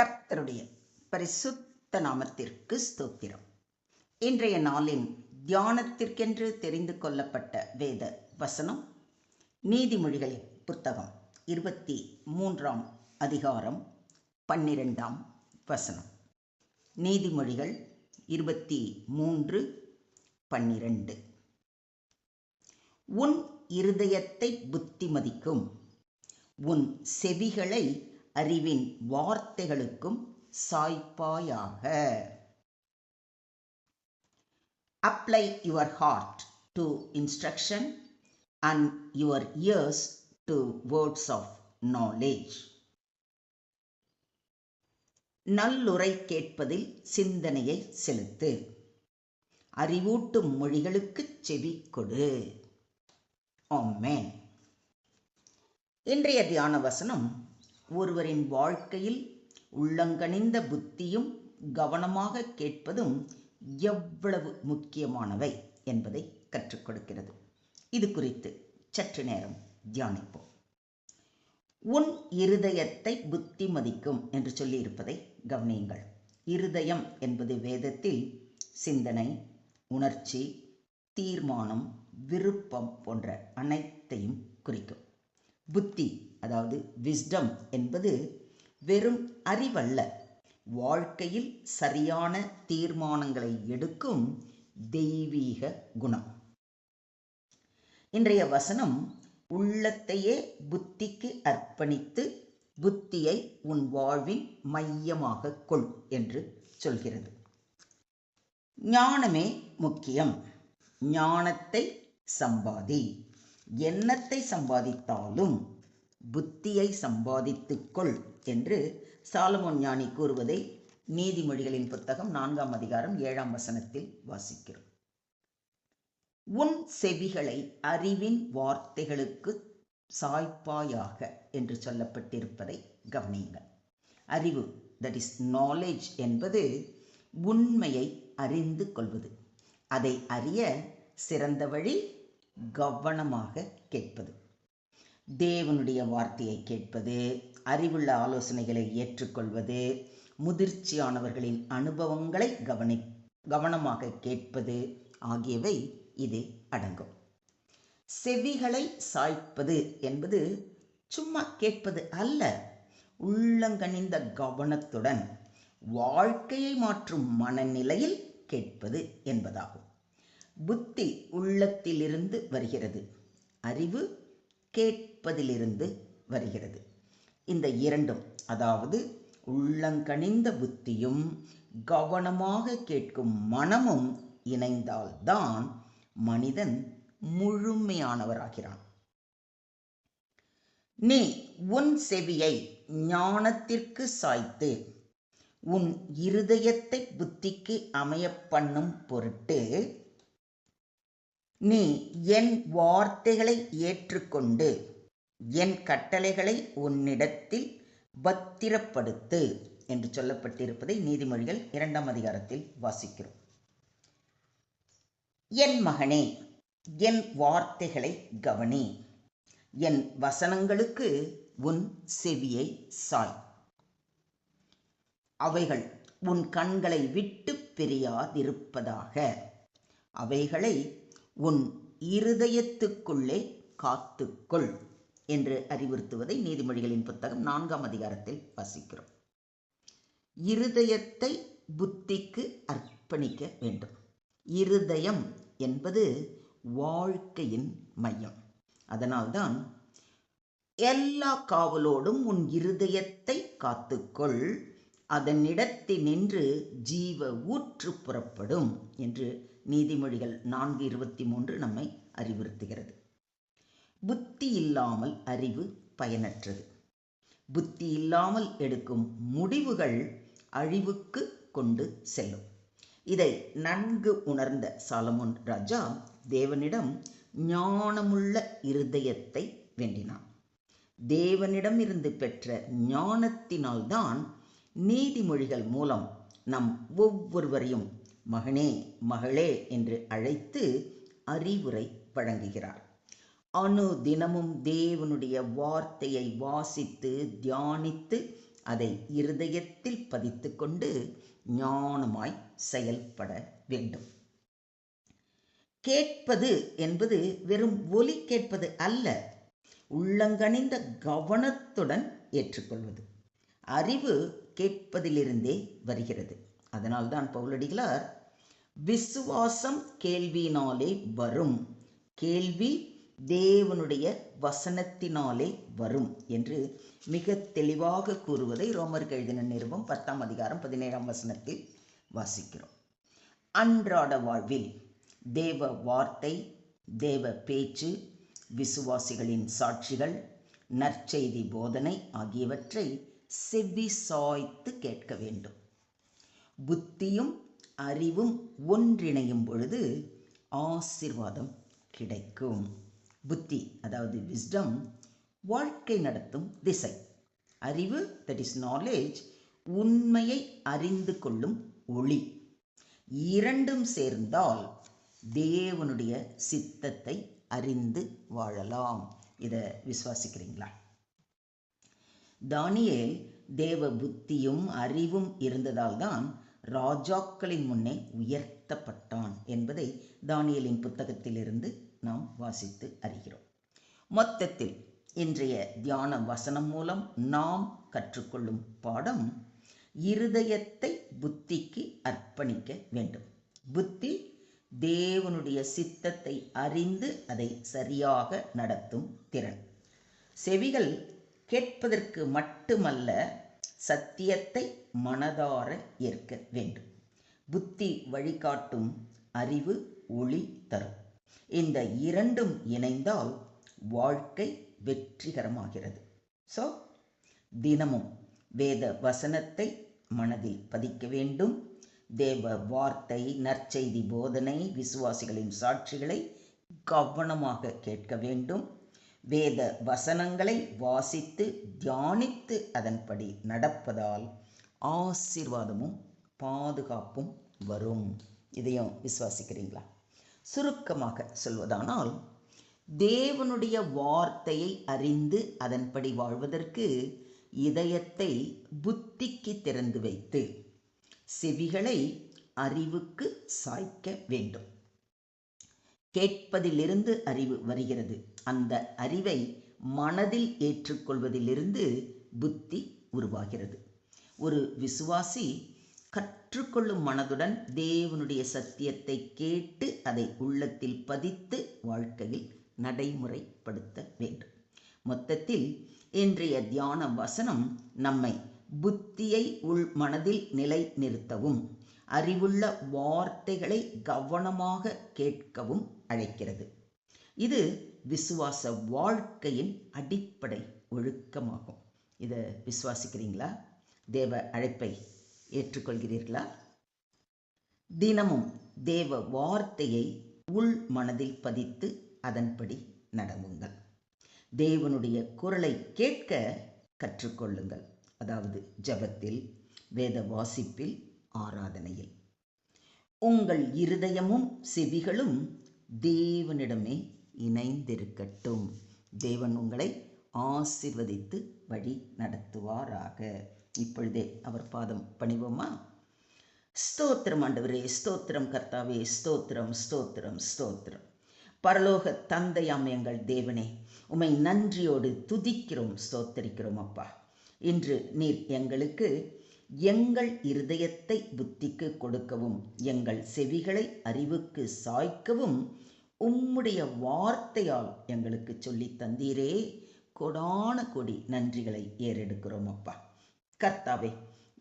கர்த்தருடைய பரிசுத்த நாமத்திற்கு ஸ்தோத்திரம். இன்றைய நாளின் தியானத்திற்கென்று தெரிந்து கொள்ளப்பட்ட வேத வசனம் நீதிமொழிகளின் புத்தகம் இருபத்தி மூன்றாம் அதிகாரம் பன்னிரெண்டாம் வசனம். நீதிமொழிகள் இருபத்தி மூன்று பன்னிரண்டு. உன் இருதயத்தை புத்திமதிக்கும் உன் செவிகளை அறிவின் வார்த்தைகளுக்கும் சாய்ப்பாயாக. Apply your heart to instruction and your ears to words of knowledge நல்லுரை கேட்பதில் சிந்தனையை செலுத்து. அறிவூட்டும் மொழிகளுக்குச் செவி கொடு. ஆமே இன்றைய தியான வசனம் ஒருவரின் வாழ்க்கையில் உள்ளங்கணிந்த புத்தியும் கவனமாக கேட்பதும் எவ்வளவு முக்கியமானவை என்பதை கற்றுக் கொடுக்கிறது. இது குறித்து சற்று நேரம் தியானிப்போம். உன் இருதயத்தை புத்தி மதிக்கும் என்று சொல்லியிருப்பதை கவனியுங்கள். இருதயம் என்பது வேதத்தில் சிந்தனை உணர்ச்சி தீர்மானம் விருப்பம் போன்ற அனைத்தையும் குறிக்கும். புத்தி அதாவது விஸ்டம் என்பது வெறும் அறிவல்ல. வாழ்க்கையில் சரியான தீர்மானங்களை எடுக்கும் தெய்வீக குணம். இன்றைய வசனம் உள்ளத்தையே புத்திக்கு அர்ப்பணித்து புத்தியை உன் வாழ்வின் மையமாக கொள் என்று சொல்கிறது. ஞானமே முக்கியம். ஞானத்தை சம்பாதி. எண்ணத்தை சம்பாதித்தாலும் புத்தியை சம்பாதித்துக்கொள் என்று சாலமோன் ஞானி கூறுவதை நீதிமொழிகளின் புத்தகம் நான்காம் அதிகாரம் ஏழாம் வசனத்தில் வாசிக்கிறோம். உன் செவிகளை அறிவின் வார்த்தைகளுக்கு சாய்ப்பாயாக என்று சொல்லப்பட்டிருப்பதை கவனியுங்கள். அறிவு தட் இஸ் நாலேஜ் என்பது உண்மையை அறிந்து கொள்வது. அதை அறிய சிறந்த வழி கவனமாக கேட்பது. தேவனுடைய வார்த்தையை கேட்பது அறிவுள்ள ஆலோசனைகளை ஏற்றுக்கொள்வது முதிர்ச்சியானவர்களின் அனுபவங்களை கவனி கவனமாக கேட்பது ஆகியவை இதில் அடங்கும். செவிகளை சாய்ப்பது என்பது சும்மா கேட்பது அல்ல. உள்ளங்கனிந்த கவனத்துடன் வாழ்க்கையை மாற்றும் மனநிலையில் கேட்பது என்பதாகும். புத்தி உள்ளத்திலிருந்து வருகிறது. அறிவு கேட்பதிலிருந்து வருகிறது. இந்த இரண்டும் அதாவது உள்ளங்கனிந்த புத்தியும் கவனமாக கேட்கும் மனமும் இணைந்தால்தான் மனிதன் முழுமையானவராகிறான். நீ உன் செவியை ஞானத்திற்கு சாய்த்து உன் இருதயத்தை புத்திக்கு அமைய பண்ணும் பொருட்டு நீ என் வார்த்தைகளை ஏற்றுக்கொண்டு என் கட்டளைகளை உன்னிடத்தில் பத்திரப்படுத்து என்று சொல்லப்பட்டிருப்பதை நீதிமொழிகள் இரண்டாம் அதிகாரத்தில் வாசிக்கிறோம். என் மகனே என் வார்த்தைகளை கவனி. என் வசனங்களுக்கு உன் செவியை சாய். அவைகள் உன் கண்களை விட்டு பிரியாதிருப்பதாக. அவைகளை உன் இருதயத்துக்குள்ளே காத்துக்கொள் என்று அறிவுறுத்துவதை நீதிமொழிகளின் புத்தகம் நான்காம் அதிகாரத்தில் வாசிக்கிறோம். இருதயத்தை புத்திக்கு அர்ப்பணிக்க வேண்டும். இருதயம் என்பது வாழ்க்கையின் மையம். அதனால்தான் எல்லா காவலோடும் உன் இருதயத்தை காத்துக்கொள். அதனிடத்தினின்று ஜீவ ஊற்று புறப்படும் என்று நீதிமொழிகள் நான்கு இருபத்தி மூன்று நம்மை அறிவுறுத்துகிறது. புத்தி இல்லாமல் அறிவு பயனற்றது. புத்தி இல்லாமல் எடுக்கும் முடிவுகள் அழிவுக்கு கொண்டு செல்லும். இதை நன்கு உணர்ந்த சாலமோன் ராஜா தேவனிடம் ஞானமுள்ள இருதயத்தை வேண்டினான். தேவனிடம் இருந்து பெற்ற ஞானத்தினால்தான் நீதிமொழிகள் மூலம் நம் ஒவ்வொருவரையும் மகனே மகளே என்று அழைத்து அறிவுரை வழங்குகிறார். அணு தினமும் தேவனுடைய வார்த்தையை வாசித்து தியானித்து அதை இருதயத்தில் பதித்துக்கொண்டு ஞானமாய் செயல்பட வேண்டும். கேட்பது என்பது வெறும் ஒலி கேட்பது அல்ல உள்ளங்கணிந்த கவனத்துடன் ஏற்றுக்கொள்வது. அறிவு கேட்பதிலிருந்தே வருகிறது. அதனால்தான் பவுலடிகளார் விசுவாசம் கேள்வியினாலே வரும். கேள்வி தேவனுடைய வசனத்தினாலே வரும் என்று மிக தெளிவாக கூறுவதை ரோமர் எழுதின நிறுவம் பத்தாம் அதிகாரம் பதினேழாம் வசனத்தில் வாசிக்கிறோம். அன்றாட வாழ்வில் தேவ வார்த்தை தேவ பேச்சு விசுவாசிகளின் சாட்சிகள் நற்செய்தி போதனை ஆகியவற்றை செவ்வி சாய்த்து கேட்க வேண்டும். புத்தியும் அறிவும் ஒன்றிணையும் பொழுது ஆசிர்வாதம் கிடைக்கும். புத்தி அதாவது விஸ்டம் வாழ்க்கை நடத்தும் திசை. அறிவு தட் இஸ் நாலேஜ் உண்மையை அறிந்து கொள்ளும் ஒளி. இரண்டும் சேர்ந்தால் தேவனுடைய சித்தத்தை அறிந்து வாழலாம். இதை விசுவாசிக்கிறீங்களா? தானியேல் தேவ புத்தியும் அறிவும் இருந்ததால் தான் ராஜாக்களின் முன்னே உயர்த்தப்பட்டான் என்பதை தானியலின் புத்தகத்திலிருந்து நாம் வாசித்து அறிகிறோம். மொத்தத்தில் இன்றைய தியான வசனம் மூலம் நாம் கற்றுக்கொள்ளும் பாடம் இருதயத்தை புத்திக்கு அர்ப்பணிக்க வேண்டும். புத்தி தேவனுடைய சித்தத்தை அறிந்து அதை சரியாக நடத்தும் திறன். செவிகள் கேட்பதற்கு மட்டுமல்ல சத்தியத்தை மனதார ஏற்க வேண்டும். புத்தி வழிகாட்டும் அறிவு ஒளி தரும். இந்த இரண்டும் இணைந்தால் வாழ்க்கை வெற்றிகரமாகிறது. ஸோ தினமும் வேத வசனத்தை மனதில் பதிக்க வேண்டும். தேவ வார்த்தை நற்செய்தி போதனை விசுவாசிகளின் சாட்சிகளை கவனமாக கேட்க வேண்டும். வேத வசனங்களை வாசித்து தியானித்து அதன்படி நடப்பதால் ஆசீர்வாதமும் பாதுகாப்பும் வரும். இதையும் விசுவாசிக்கிறீங்களா? சுருக்கமாக சொல்வதானால் தேவனுடைய வார்த்தையை அறிந்து அதன்படி வாழ்வதற்கு இதயத்தை புத்திக்கு திறந்து வைத்து செவிகளை அறிவுக்கு சாய்க்க வேண்டும். கேட்பதிலிருந்து அறிவு வருகிறது. அந்த அறிவை மனதில் ஏற்றுக்கொள்வதிலிருந்து புத்தி உருவாகிறது. ஒரு விசுவாசி கற்றுக்கொள்ளும் மனதுடன் தேவனுடைய சத்தியத்தை கேட்டு அதை உள்ளத்தில் பதித்து வாழ்க்கையில் நடைமுறைப்படுத்த வேண்டும். மொத்தத்தில் இன்றைய தியான வசனம் நம்மை புத்தியை உள் மனதில் நிலை நிறுத்தவும் அறிவுள்ள வார்த்தைகளை கவனமாக கேட்கவும் அழைக்கிறது. இது விசுவாச வாழ்க்கையின் அடிப்படை ஒழுக்கமாகும். இதை விசுவாசிக்கிறீங்களா? தேவ அழைப்பை ஏற்றுக்கொள்கிறீர்களா? தினமும் தேவ வார்த்தையை உள் மனதில் பதித்து அதன்படி நடவுங்கள். தேவனுடைய குரலை கேட்க கற்றுக்கொள்ளுங்கள். அதாவது ஜபத்தில் வேத வாசிப்பில் ஆராதனையில். உங்கள் இருதயமும் செவிகளும் தேவனிடமே இணைந்திருக்கட்டும். தேவன் உங்களை ஆசிர்வதித்து வழி நடத்துவாராக. இப்பொழுதே அவர் பாதம் பணிவோமா? ஸ்தோத்திரம் ஆண்டவரே ஸ்தோத்திரம் கர்த்தாவே ஸ்தோத்திரம் ஸ்தோத்திரம் ஸ்தோத்திரம். பரலோக தந்தையாம் எங்கள் தேவனே உமை நன்றியோடு துதிக்கிறோம் ஸ்தோத்தரிக்கிறோம் அப்பா. இன்று நீர் எங்களுக்கு எங்கள் இருதயத்தை புத்திக்கு கொடுக்கவும் எங்கள் செவிகளை அறிவுக்கு சாய்க்கவும் உம்முடைய வார்த்தையால் எங்களுக்கு சொல்லி தந்தீரே. கொடான கொடி நன்றிகளை ஏறெடுக்கிறோம் அப்பா. கர்த்தாவே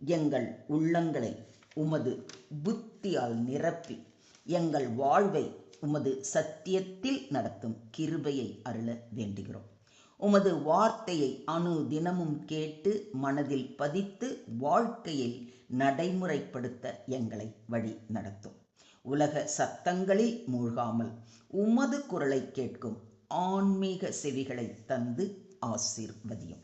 எங்கள் உள்ளங்களை உமது புத்தியால் நிரப்பி எங்கள் வாழ்வை உமது சத்தியத்தில் நடத்தும் கிருபையை அருள வேண்டுகிறோம். உமது வார்த்தையை அணு தினமும் கேட்டு மனதில் பதித்து வாழ்க்கையில் நடைமுறைப்படுத்த எங்களை வழி நடத்தும். உலக சத்தங்களில் மூழ்காமல் உமது குரலை கேட்கும் ஆன்மீக செவிகளை தந்து ஆசீர்வதியும்.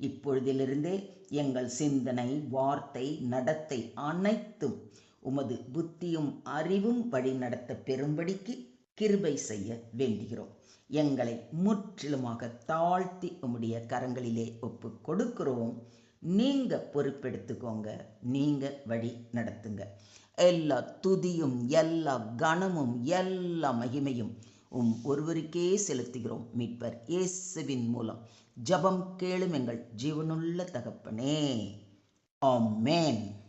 இப்பொழுதிலிருந்தே எங்கள் சிந்தனை வார்த்தை நடத்தை அனைத்தும் உமது புத்தியும் அறிவும் வழிநடத்த பெரும்படிக்கு பெறும்படிக்கு கிருபை செய்ய வேண்டுகிறோம். எங்களை முற்றிலுமாக தாழ்த்தி உம்முடைய கரங்களிலே ஒப்பு கொடுக்கிறோம். நீங்க பொறுப்பெடுத்துக்கோங்க. நீங்க வழி நடத்துங்க. எல்லா துதியும் எல்லா கணமும் எல்லா மகிமையும் உம் ஒருவருக்கே செலுத்துகிறோம். மீட்பர் இயேசுவின் மூலம். ஜபம் கேளும் எங்கள் ஜீவனுள்ள தகப்பனே. ஆமேன்.